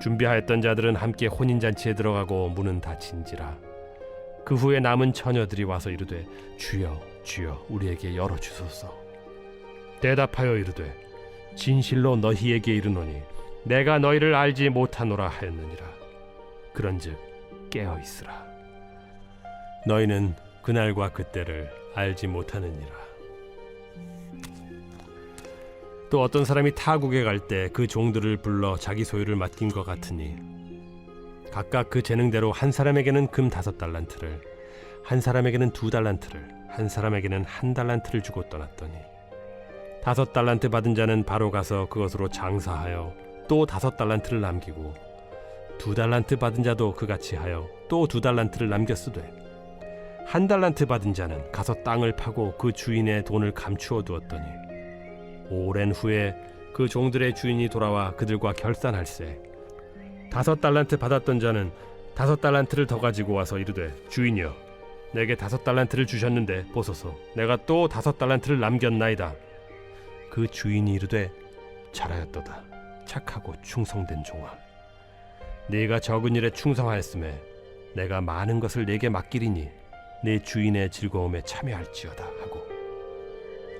준비하였던 자들은 함께 혼인 잔치에 들어가고 문은 닫힌지라. 그 후에 남은 처녀들이 와서 이르되 주여 주여 우리에게 열어 주소서. 대답하여 이르되 진실로 너희에게 이르노니 내가 너희를 알지 못하노라 하였느니라. 그런즉 깨어 있으라. 너희는 그날과 그때를 알지 못하느니라 또 어떤 사람이 타국에 갈 때 그 종들을 불러 자기 소유를 맡긴 것 같으니 각각 그 재능대로 한 사람에게는 금 다섯 달란트를 한 사람에게는 두 달란트를 한 사람에게는 한 달란트를 주고 떠났더니 다섯 달란트 받은 자는 바로 가서 그것으로 장사하여 또 다섯 달란트를 남기고 두 달란트 받은 자도 그같이 하여 또 두 달란트를 남겼으되 한 달란트 받은 자는 가서 땅을 파고 그 주인의 돈을 감추어 두었더니 오랜 후에 그 종들의 주인이 돌아와 그들과 결산할세 다섯 달란트 받았던 자는 다섯 달란트를 더 가지고 와서 이르되 주인이여 내게 다섯 달란트를 주셨는데 보소서. 내가 또 다섯 달란트를 남겼나이다. 그 주인이 이르되 잘하였도다. 착하고 충성된 종아. 네가 적은 일에 충성하였음에 내가 많은 것을 네게 맡기리니 네 주인의 즐거움에 참여할지어다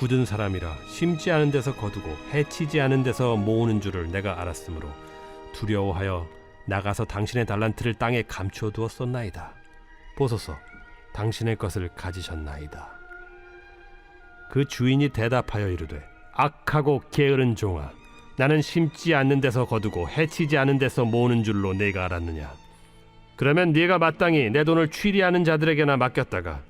굳은 사람이라 심지 않은 데서 거두고 해치지 않은 데서 모으는 줄을 내가 알았으므로 두려워하여 나가서 당신의 달란트를 땅에 감추어 두었었나이다. 보소서, 당신의 것을 가지셨나이다. 그 주인이 대답하여 이르되 악하고 게으른 종아, 나는 심지 않는 데서 거두고 해치지 않은 데서 모으는 줄로 내가 알았느냐? 그러면 네가 마땅히 내 돈을 취리하는 자들에게나 맡겼다가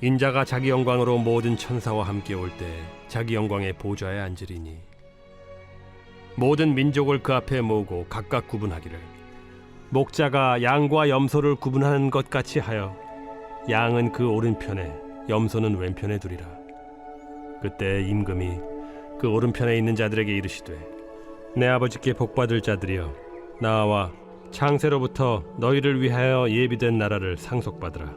인자가 자기 영광으로 모든 천사와 함께 올 때 자기 영광의 보좌에 앉으리니 모든 민족을 그 앞에 모으고 각각 구분하기를 목자가 양과 염소를 구분하는 것 같이 하여 양은 그 오른편에 염소는 왼편에 두리라. 그때 임금이 그 오른편에 있는 자들에게 이르시되 내 아버지께 복받을 자들이여 나와 창세로부터 너희를 위하여 예비된 나라를 상속받으라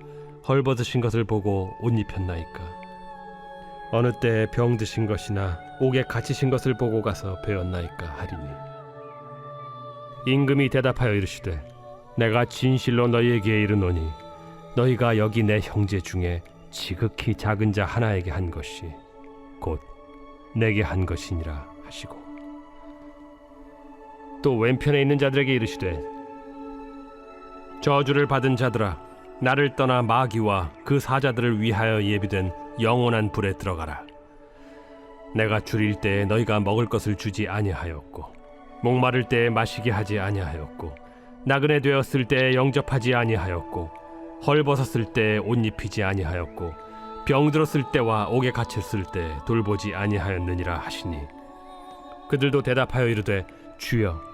헐벗으신 것을 보고 옷 입혔나이까? 어느 때에 병 드신 것이나 옥에 갇히신 것을 보고 가서 배웠나이까 하리니? 임금이 대답하여 이르시되 내가 진실로 너희에게 이르노니 너희가 여기 내 형제 중에 지극히 작은 자 하나에게 한 것이 곧 내게 한 것이니라 하시고. 또 왼편에 있는 자들에게 이르시되 저주를 받은 자들아 나를 떠나 마귀와 그 사자들을 위하여 예비된 영원한 불에 들어가라. 내가 줄일 때에 너희가 먹을 것을 주지 아니하였고 목마를 때에 마시게 하지 아니하였고 나그네 되었을 때에 영접하지 아니하였고 헐벗었을 때에 옷 입히지 아니하였고 병들었을 때와 옥에 갇혔을 때 돌보지 아니하였느니라 하시니 그들도 대답하여 이르되 주여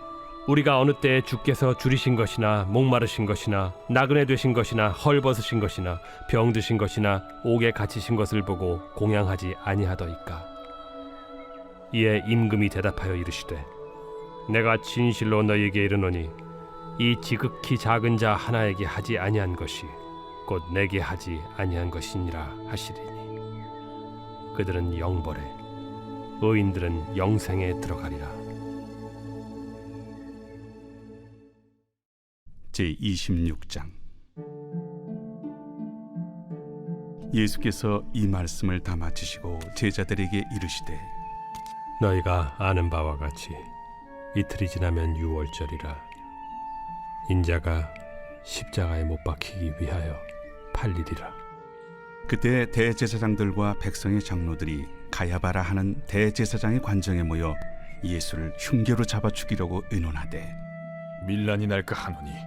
우리가 어느 때에 주께서 줄이신 것이나 목마르신 것이나 나그네 되신 것이나 헐벗으신 것이나 병드신 것이나 옥에 갇히신 것을 보고 공양하지 아니하더이까? 이에 임금이 대답하여 이르시되 내가 진실로 너희에게 이르노니 이 지극히 작은 자 하나에게 하지 아니한 것이 곧 내게 하지 아니한 것이니라 하시리니. 그들은 영벌에 의인들은 영생에 들어가리라 제 26장. 예수께서 이 말씀을 다 마치시고 제자들에게 이르시되 너희가 아는 바와 같이 이틀이 지나면 유월절이라. 인자가 십자가에 못 박히기 위하여 팔리리라. 그때 대제사장들과 백성의 장로들이 가야바라 하는 대제사장의 관정에 모여 예수를 흉계로 잡아 죽이려고 의논하되 밀란이 날까 하노니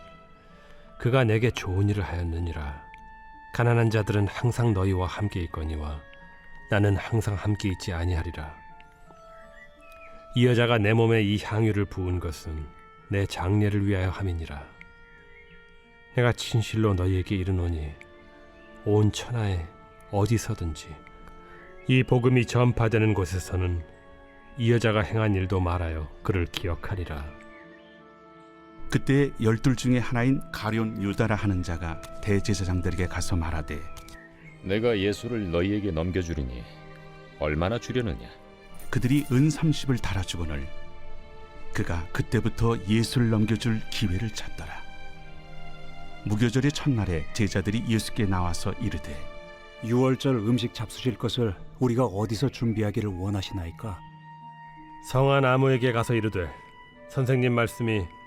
그가 내게 좋은 일을 하였느니라. 가난한 자들은 항상 너희와 함께 있거니와 나는 항상 함께 있지 아니하리라. 이 여자가 내 몸에 이 향유를 부은 것은 내 장례를 위하여 함이니라. 내가 진실로 너희에게 이르노니 온 천하에 어디서든지 이 복음이 전파되는 곳에서는 이 여자가 행한 일도 말하여 그를 기억하리라 그때 열둘 중에 하나인 가룟 유다라 하는 자가 대제사장들에게 가서 말하되 내가 예수를 너희에게 넘겨주리니 얼마나 주려느냐? 그들이 은 30을 달아주거늘 그가 그때부터 예수를 넘겨줄 기회를 찾더라 무교절의 첫날에 제자들이 예수께 나와서 이르되 유월절 음식 잡수실 것을 우리가 어디서 준비하기를 원하시나이까? 성한 아무에게 가서 이르되 선생님 말씀이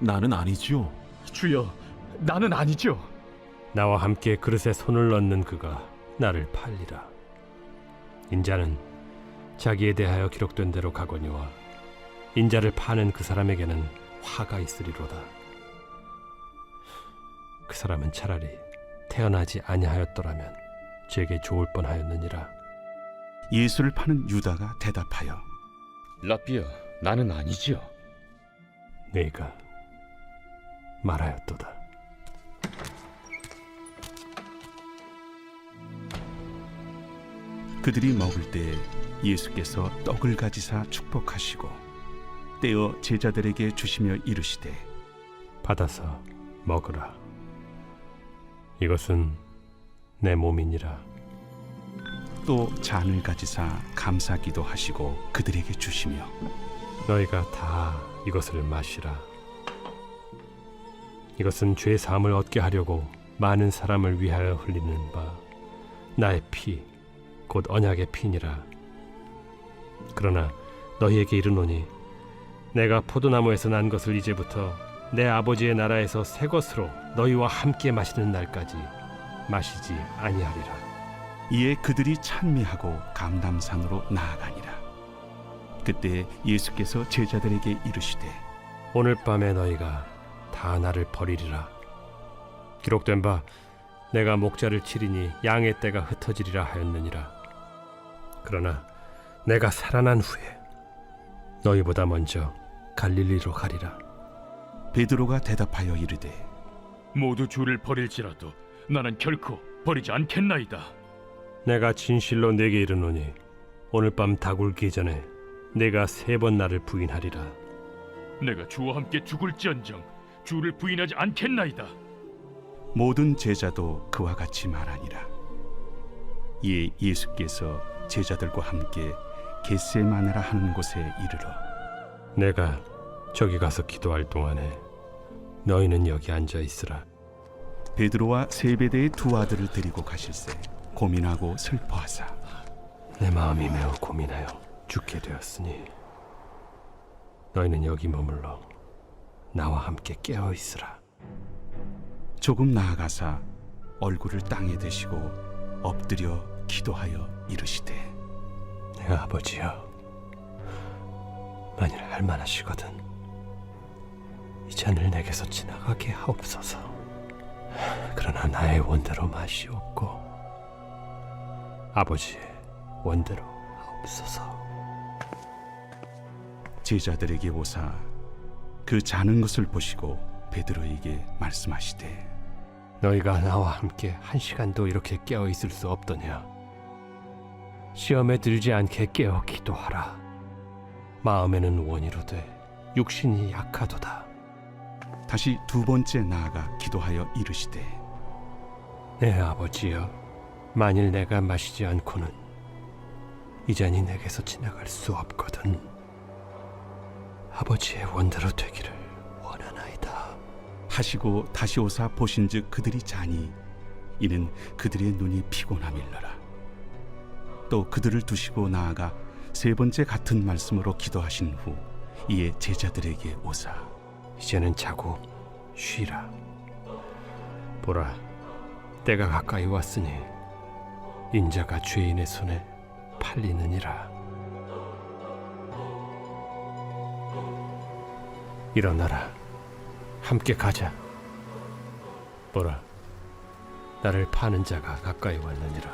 나는 아니지요. 주여, 나는 아니죠. 나와 함께 그릇에 손을 넣는 그가 나를 팔리라 인자는 자기에 대하여 기록된 대로 가거니와 인자를 파는 그 사람에게는 화가 있으리로다 그 사람은 차라리 태어나지 아니하였더라면 제게 좋을 뻔하였느니라 예수를 파는 유다가 대답하여 라비야, 나는 아니지요. 네가 말하였도다. 그들이 먹을 때 예수께서 떡을 가지사 축복하시고 떼어 제자들에게 주시며 이르시되 받아서 먹으라. 이것은 내 몸이니라. 또 잔을 가지사 감사기도 하시고 그들에게 주시며 너희가 다 이것을 마시라. 이것은 죄 사함을 얻게 하려고 많은 사람을 위하여 흘리는 바 나의 피 곧 언약의 피니라. 그러나 너희에게 이르노니 내가 포도나무에서 난 것을 이제부터 내 아버지의 나라에서 새 것으로 너희와 함께 마시는 날까지 마시지 아니하리라. 이에 그들이 찬미하고 감담산으로 나아가니라 그때 예수께서 제자들에게 이르시되 오늘 밤에 너희가 다 나를 버리리라. 기록된 바 내가 목자를 치리니 양의 떼가 흩어지리라 하였느니라. 그러나 내가 살아난 후에 너희보다 먼저 갈릴리로 가리라. 베드로가 대답하여 이르되 모두 주를 버릴지라도 나는 결코 버리지 않겠나이다. 내가 진실로 내게 이르노니 오늘 밤 다굴기 전에 내가 세 번 나를 부인하리라. 내가 주와 함께 죽을지언정 주를 부인하지 않겠나이다. 모든 제자도 그와 같이 말하니라. 이에 예수께서 제자들과 함께 겟세마네라 하는 곳에 이르러 내가 저기 가서 기도할 동안에 너희는 여기 앉아 있으라. 베드로와 세베대의 두 아들을 데리고 가실새 고민하고 슬퍼하사 내 마음이 매우 고민하여 죽게 되었으니 너희는 여기 머물러 나와 함께 깨어 있으라. 조금 나아가사 얼굴을 땅에 대시고 엎드려 기도하여 이르시되 내 아버지여, 만일 할 만하시거든 이 잔을 내게서 지나가게 하옵소서. 그러나 나의 원대로 맛이 없고 아버지의 원대로 하옵소서. 제자들에게 오사 그 자는 것을 보시고 베드로에게 말씀하시되 너희가 나와 함께 한 시간도 이렇게 깨어 있을 수 없더냐? 시험에 들지 않게 깨어 기도하라. 마음에는 원이로되 육신이 약하도다. 다시 두 번째 나아가 기도하여 이르시되 내 아버지여, 만일 내가 마시지 않고는 이 잔이 내게서 지나갈 수 없거든. 아버지의 원대로 되기를 원하나이다. 하시고 다시 오사 보신즉 그들이 자니 이는 그들의 눈이 피곤함일러라 또 그들을 두시고 나아가 세 번째 같은 말씀으로 기도하신 후 이에 제자들에게 오사 이제는 자고 쉬라. 보라, 때가 가까이 왔으니 인자가 죄인의 손에 팔리느니라. 일어나라, 함께 가자. 보라, 나를 파는 자가 가까이 왔느니라.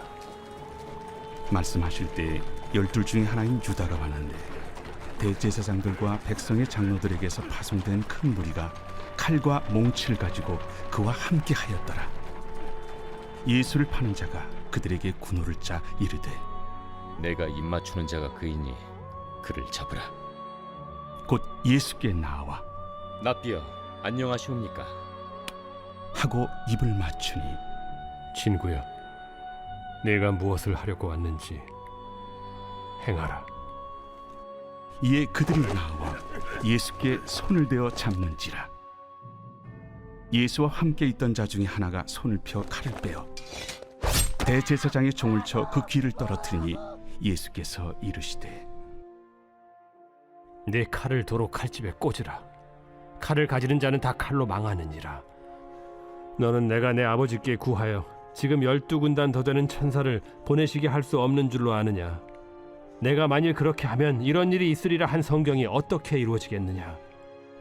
말씀하실 때 열둘 중에 하나인 유다가 왔는데 대제사장들과 백성의 장로들에게서 파송된 큰 무리가 칼과 몽치를 가지고 그와 함께 하였더라 예수를 파는 자가 그들에게 군호를 짜 이르되 내가 입 맞추는 자가 그이니 그를 잡으라. 곧 예수께 나와 납비여 안녕하시옵니까? 하고 입을 맞추니 친구야, 내가 무엇을 하려고 왔는지 행하라. 이에 그들이 나와 예수께 손을 대어 잡는지라 예수와 함께 있던 자 중에 하나가 손을 펴 칼을 빼어 대제사장의 종을 쳐 그 귀를 떨어뜨리니 예수께서 이르시되 내 칼을 도로 칼집에 꽂으라. 칼을 가지는 자는 다 칼로 망하느니라. 너는 내가 내 아버지께 구하여 지금 열두 군단 더 되는 천사를 보내시게 할 수 없는 줄로 아느냐? 내가 만일 그렇게 하면 이런 일이 있으리라 한 성경이 어떻게 이루어지겠느냐?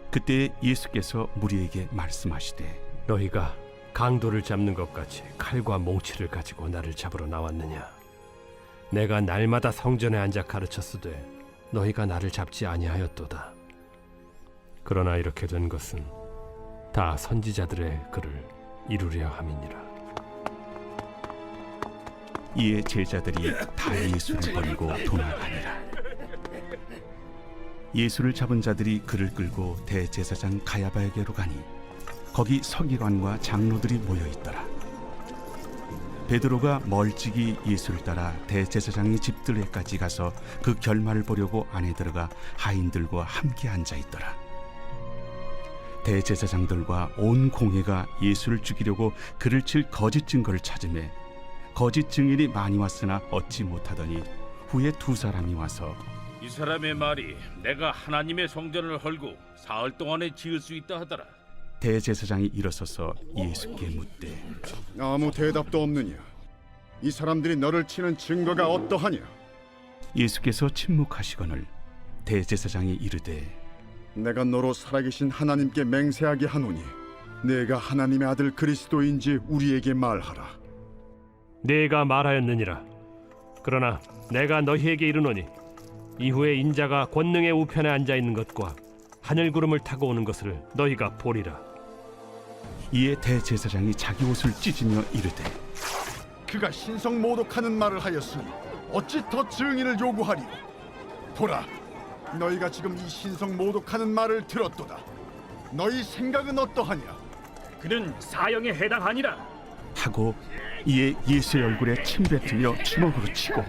그때 예수께서 무리에게 말씀하시되 너희가 강도를 잡는 것 같이 칼과 몽치를 가지고 나를 잡으러 나왔느냐? 내가 날마다 성전에 앉아 가르쳤으되 너희가 나를 잡지 아니하였도다. 그러나 이렇게 된 것은 다 선지자들의 글을 이루려 함이니라. 이에 제자들이 다 예수를 버리고 도망하니라 예수를 잡은 자들이 그를 끌고 대제사장 가야바에게로 가니 거기 서기관과 장로들이 모여 있더라 베드로가 멀찍이 예수를 따라 대제사장의 집들에까지 가서 그 결말을 보려고 안에 들어가 하인들과 함께 앉아 있더라 대제사장들과 온 공회가 예수를 죽이려고 그를 칠 거짓 증거를 찾음에 거짓 증인이 많이 왔으나 얻지 못하더니 후에 두 사람이 와서 이 사람의 말이 내가 하나님의 성전을 헐고 사흘 동안에 지을 수 있다 하더라. 대제사장이 일어서서 예수께 묻되 아무 대답도 없느냐? 이 사람들이 너를 치는 증거가 어떠하냐? 예수께서 침묵하시거늘 대제사장이 이르되 내가 너로 살아계신 하나님께 맹세하게 하노니 내가 하나님의 아들 그리스도인지 우리에게 말하라. 내가 말하였느니라. 그러나 내가 너희에게 이르노니 이후에 인자가 권능의 우편에 앉아 있는 것과 하늘 구름을 타고 오는 것을 너희가 보리라. 이에 대제사장이 자기 옷을 찢으며 이르되 그가 신성 모독하는 말을 하였으니 어찌 더 증인을 요구하리요? 보라, 너희가 지금 이 신성 모독하는 말을 들었도다. 너희 생각은 어떠하냐? 그는 사형에 해당하니라. 하고 이에 예수의 얼굴에 침 뱉으며 주먹으로 치고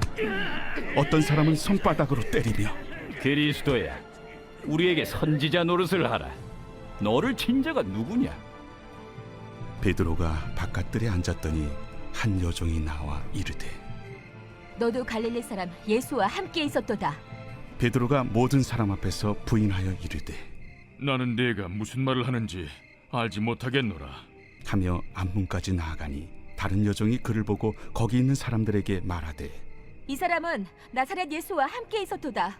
어떤 사람은 손바닥으로 때리며 그리스도야, 우리에게 선지자 노릇을 하라. 너를 친 자가 누구냐? 베드로가 바깥들에 앉았더니 한 여종이 나와 이르되 너도 갈릴리 사람 예수와 함께 있었도다. 베드로가 모든 사람 앞에서 부인하여 이르되 나는 네가 무슨 말을 하는지 알지 못하겠노라. 하며 앞문까지 나아가니 다른 여종이 그를 보고 거기 있는 사람들에게 말하되 이 사람은 나사렛 예수와 함께 있었도다.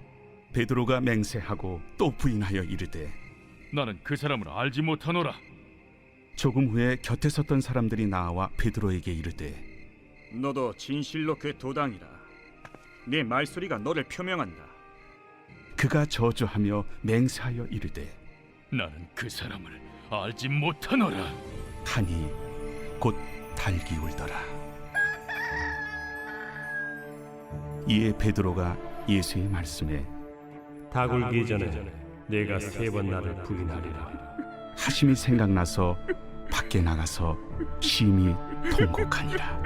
베드로가 맹세하고 또 부인하여 이르되 나는 그 사람을 알지 못하노라. 조금 후에 곁에 섰던 사람들이 나와 베드로에게 이르되 너도 진실로 그 도당이라. 네 말소리가 너를 표명한다. 그가 저주하며 맹세하여 이르되 나는 그 사람을 알지 못하노라. 하니 곧 달기 울더라 이에 베드로가 예수의 말씀에 다 굴기 전에 내가 세 번 나를 부인하리라. 하심이 생각나서 밖에 나가서 심히 통곡하니라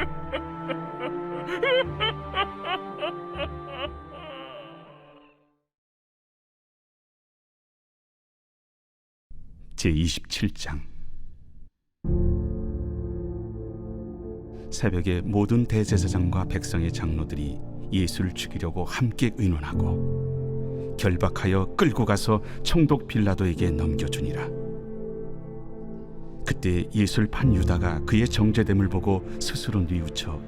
제 27장 새벽에 모든 대제사장과 백성의 장로들이 예수를 죽이려고 함께 의논하고 결박하여 끌고 가서 총독 빌라도에게 넘겨주니라. 그때 예수를 판 유다가 그의 정죄됨을 보고 스스로 뉘우쳐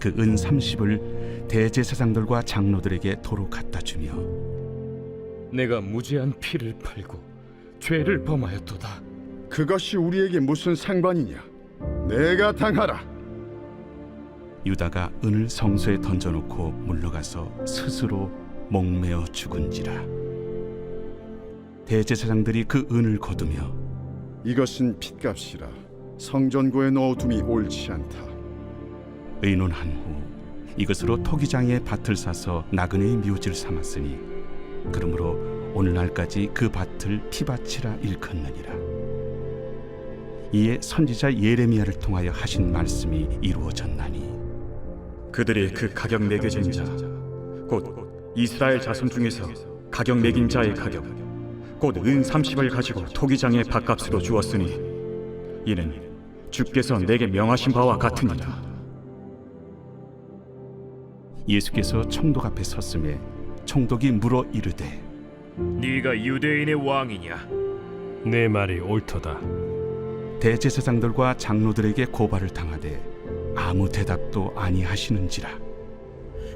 그 은 30을 대제사장들과 장로들에게 도로 갖다 주며 내가 무죄한 피를 팔고 죄를 범하였도다. 그것이 우리에게 무슨 상관이냐? 내가 당하라. 유다가 은을 성소에 던져놓고 물러가서 스스로 목매어 죽은지라. 대제사장들이 그 은을 거두며 이것은 핏값이라 성전고에 넣어둠이 옳지 않다. 의논한 후 이것으로 토기장에 밭을 사서 나그네의 묘지를 삼았으니 그러므로 오늘날까지 그 밭을 피밭이라 일컫느니라. 이에 선지자 예레미야를 통하여 하신 말씀이 이루어졌나니. 그들이 그 가격 매겨진 자, 곧 이스라엘 자손 중에서 가격 매긴 자의 가격, 곧 은 30을 가지고 토기장의 밥값으로 주었으니 이는 주께서 내게 명하신 바와 같으니라. 예수께서 총독 앞에 섰음에 총독이 물어 이르되 네가 유대인의 왕이냐? 내 말이 옳도다. 대제사장들과 장로들에게 고발을 당하되 아무 대답도 아니하시는지라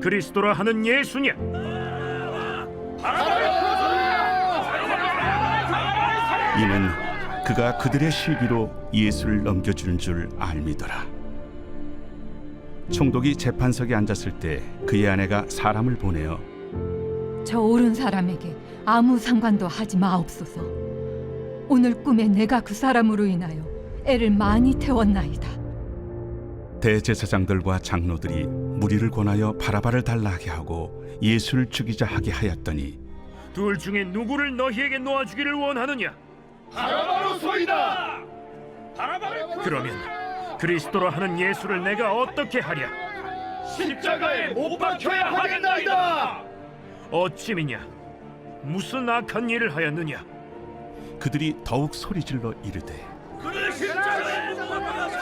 그리스도라 하는 예수냐? 이는 그가 그들의 시기로 예수를 넘겨주는 줄 알미더라. 총독이 재판석에 앉았을 때 그의 아내가 사람을 보내어 저 옳은 사람에게 아무 상관도 하지 마옵소서. 오늘 꿈에 내가 그 사람으로 인하여 애를 많이 태웠나이다. 대제사장들과 장로들이 무리를 권하여 바라바를 달라 하게 하고 예수를 죽이자 하게 하였더니 둘 중에 누구를 너희에게 놓아 주기를 원하느냐? 바라바로 소이다. 바라바를 그러면 그리스도라 하는 예수를 내가 어떻게 하랴? 십자가에 못 박혀야 하겠나이다. 어찌미냐? 무슨 악한 일을 하였느냐? 그들이 더욱 소리질러 이르되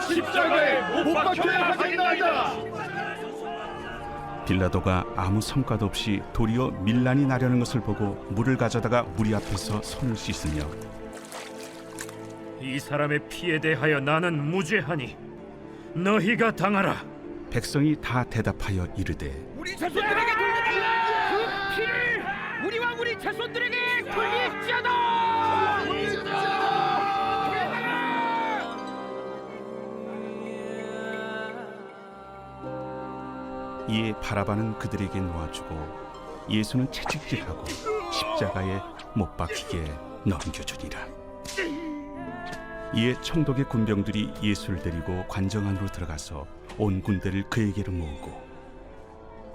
십자가에 못 박혀야 하겠나이다. 빌라도가 아무 성과도 없이 도리어 밀란이 나려는 것을 보고 물을 가져다가 무리 앞에서 손을 씻으며 이 사람의 피에 대하여 나는 무죄하니 너희가 당하라. 백성이 다 대답하여 이르되 우리 자손들에게 돌려달라. 그 피를 우리와 우리 자손들에게 돌릴지어다. 이에 바라바는 그들에게 놓아주고 예수는 채찍질하고 십자가에 못 박히게 넘겨주니라. 이에 총독의 군병들이 예수를 데리고 관정 안으로 들어가서 온 군대를 그에게로 모으고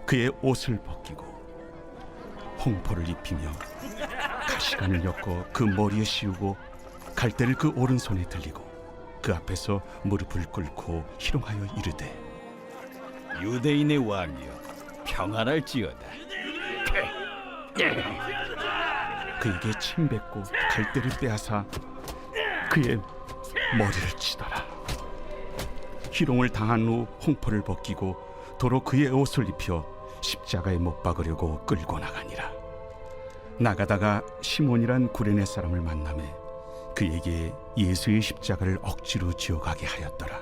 그의 옷을 벗기고 홍포를 입히며 가시관을 엮어 그 머리에 씌우고 갈대를 그 오른손에 들리고 그 앞에서 무릎을 꿇고 희롱하여 이르되 유대인의 왕이여 평안할지어다. 그에게 침 뱉고 갈대를 빼앗아 그의 머리를 치더라. 희롱을 당한 후 홍포를 벗기고 도로 그의 옷을 입혀 십자가에 못 박으려고 끌고 나가니라. 나가다가 시몬이란 구레네 사람을 만남에 그에게 예수의 십자가를 억지로 지어가게 하였더라.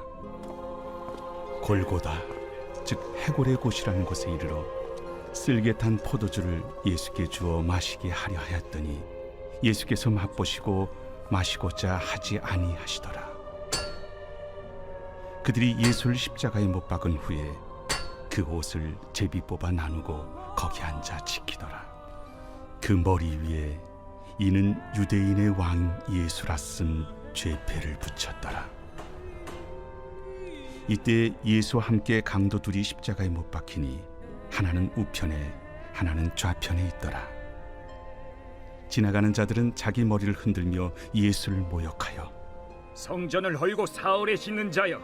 골고다 즉 해골의 곳이라는 곳에 이르러 쓸개 탄 포도주를 예수께 주어 마시게 하려 하였더니 예수께서 맛보시고 마시고자 하지 아니하시더라. 그들이 예수를 십자가에 못 박은 후에 그 옷을 제비 뽑아 나누고 거기 앉아 지키더라. 그 머리 위에 이는 유대인의 왕 예수라 쓴 죄패를 붙였더라. 이때 예수와 함께 강도 둘이 십자가에 못 박히니 하나는 우편에 하나는 좌편에 있더라. 지나가는 자들은 자기 머리를 흔들며 예수를 모욕하여 성전을 헐고 사흘에 씻는 자여,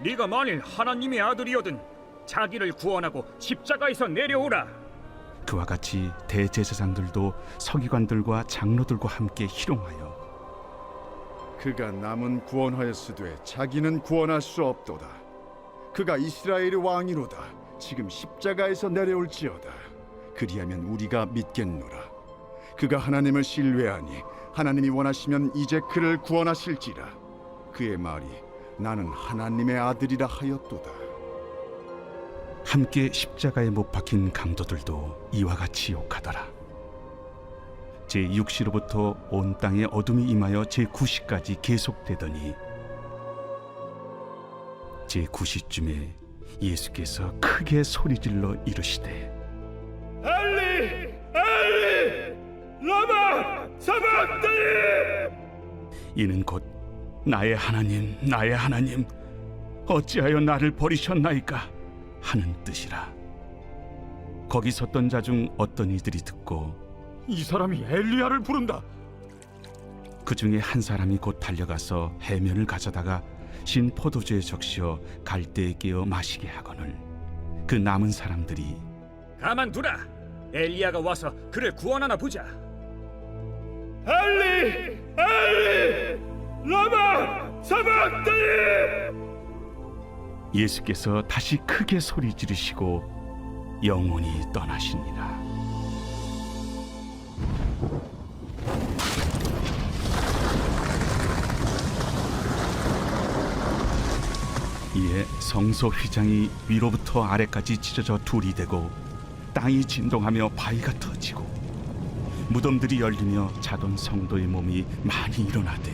네가 만일 하나님의 아들이거든 자기를 구원하고 십자가에서 내려오라. 그와 같이 대제사장들도 서기관들과 장로들과 함께 희롱하여 그가 남은 구원하였으되 자기는 구원할 수 없도다. 그가 이스라엘의 왕이로다. 지금 십자가에서 내려올지어다. 그리하면 우리가 믿겠노라. 그가 하나님을 신뢰하니 하나님이 원하시면 이제 그를 구원하실지라. 그의 말이 나는 하나님의 아들이라 하였도다. 함께 십자가에 못 박힌 강도들도 이와 같이 욕하더라. 제 6시로부터 온 땅에 어둠이 임하여 제 9시까지 계속되더니 제 9시쯤에 예수께서 크게 소리질러 이르시되 엘리 엘리 라마 사박다니 이는 곧 나의 하나님 나의 하나님 어찌하여 나를 버리셨나이까 하는 뜻이라. 거기 섰던 자 중 어떤 이들이 듣고 이 사람이 엘리야를 부른다. 그 중에 한 사람이 곧 달려가서 해면을 가져다가 신 포도주에 적시어 갈대에 끼어 마시게 하거늘 그 남은 사람들이 가만두라. 엘리야가 와서 그를 구원하나 보자. 엘리 엘리 라마 사박다니 예수께서 다시 크게 소리 지르시고 영원히 떠나시니라 이에 성소 휘장이 위로부터 아래까지 찢어져 둘이 되고 땅이 진동하며 바위가 터지고 무덤들이 열리며 자던 성도의 몸이 많이 일어나되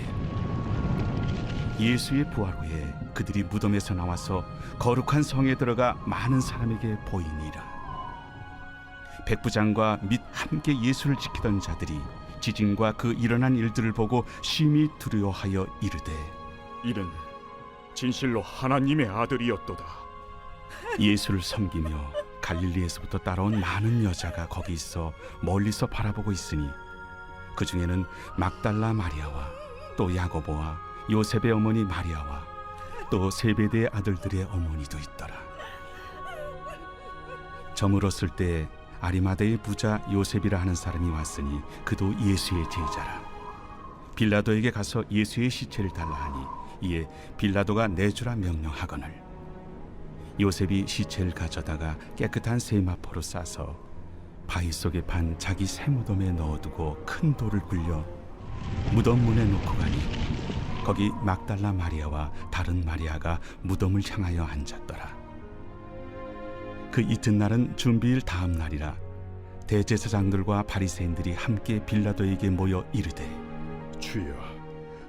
예수의 부활 후에 그들이 무덤에서 나와서 거룩한 성에 들어가 많은 사람에게 보이니라. 백부장과 및 함께 예수를 지키던 자들이 지진과 그 일어난 일들을 보고 심히 두려워하여 이르되 이는 진실로 하나님의 아들이었도다. 예수를 섬기며 갈릴리에서부터 따라온 많은 여자가 거기 있어 멀리서 바라보고 있으니 그 중에는 막달라 마리아와 또 야고보와 요셉의 어머니 마리아와 또 세베대의 아들들의 어머니도 있더라. 저물었을 때 아리마대의 부자 요셉이라 하는 사람이 왔으니 그도 예수의 제자라. 빌라도에게 가서 예수의 시체를 달라 하니 이에 빌라도가 내주라 명령하거늘. 요셉이 시체를 가져다가 깨끗한 세마포로 싸서 바위 속에 판 자기 새 무덤에 넣어두고 큰 돌을 굴려 무덤 문에 놓고 가니 거기 막달라 마리아와 다른 마리아가 무덤을 향하여 앉았더라. 그 이튿날은 준비일 다음 날이라 대제사장들과 바리새인들이 함께 빌라도에게 모여 이르되 주여,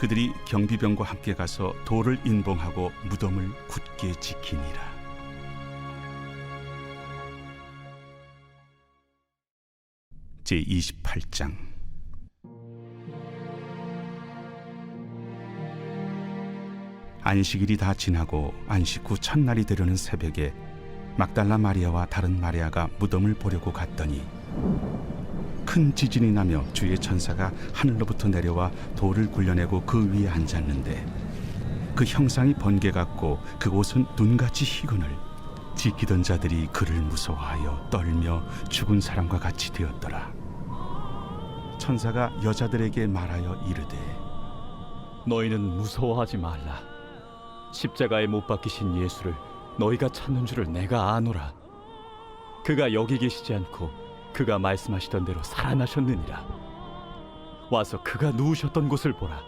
그들이 경비병과 함께 가서 돌을 인봉하고 무덤을 굳게 지키니라. 제 28장 안식일이 다 지나고 안식 후 첫날이 되려는 새벽에 막달라 마리아와 다른 마리아가 무덤을 보려고 갔더니 큰 지진이 나며 주의 천사가 하늘로부터 내려와 돌을 굴려내고 그 위에 앉았는데 그 형상이 번개 같고 그곳은 눈같이 희건을 지키던 자들이 그를 무서워하여 떨며 죽은 사람과 같이 되었더라 천사가 여자들에게 말하여 이르되 너희는 무서워하지 말라. 십자가에 못 박히신 예수를 너희가 찾는 줄을 내가 아노라. 그가 여기 계시지 않고 그가 말씀하시던 대로 살아나셨느니라. 와서 그가 누우셨던 곳을 보라.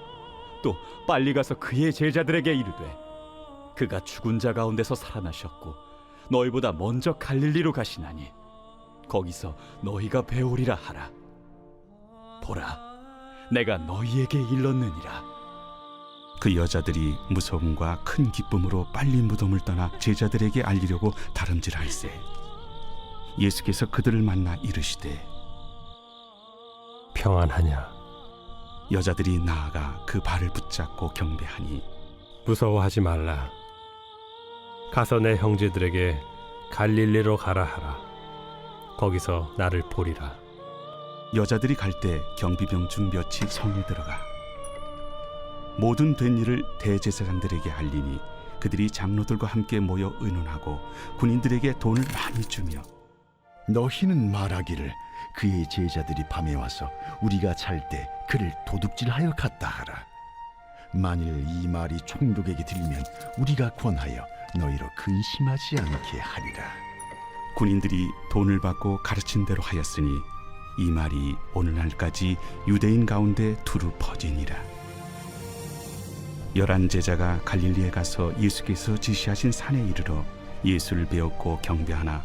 또 빨리 가서 그의 제자들에게 이르되 그가 죽은 자 가운데서 살아나셨고 너희보다 먼저 갈릴리로 가시나니 거기서 너희가 배우리라 하라. 보라, 내가 너희에게 일렀느니라. 그 여자들이 무서움과 큰 기쁨으로 빨리 무덤을 떠나 제자들에게 알리려고 다름질할세 예수께서 그들을 만나 이르시되 평안하냐? 여자들이 나아가 그 발을 붙잡고 경배하니 무서워하지 말라. 가서 내 형제들에게 갈릴리로 가라 하라. 거기서 나를 보리라. 여자들이 갈 때 경비병 중 몇이 성에 들어가 모든 된 일을 대제사장들에게 알리니 그들이 장로들과 함께 모여 의논하고 군인들에게 돈을 많이 주며 너희는 말하기를 그의 제자들이 밤에 와서 우리가 잘 때 그를 도둑질하여 갔다 하라. 만일 이 말이 총독에게 들리면 우리가 권하여 너희로 근심하지 않게 하리라. 군인들이 돈을 받고 가르친 대로 하였으니 이 말이 오늘날까지 유대인 가운데 두루 퍼지니라 열한 제자가 갈릴리에 가서 예수께서 지시하신 산에 이르러 예수를 배웠고 경배하나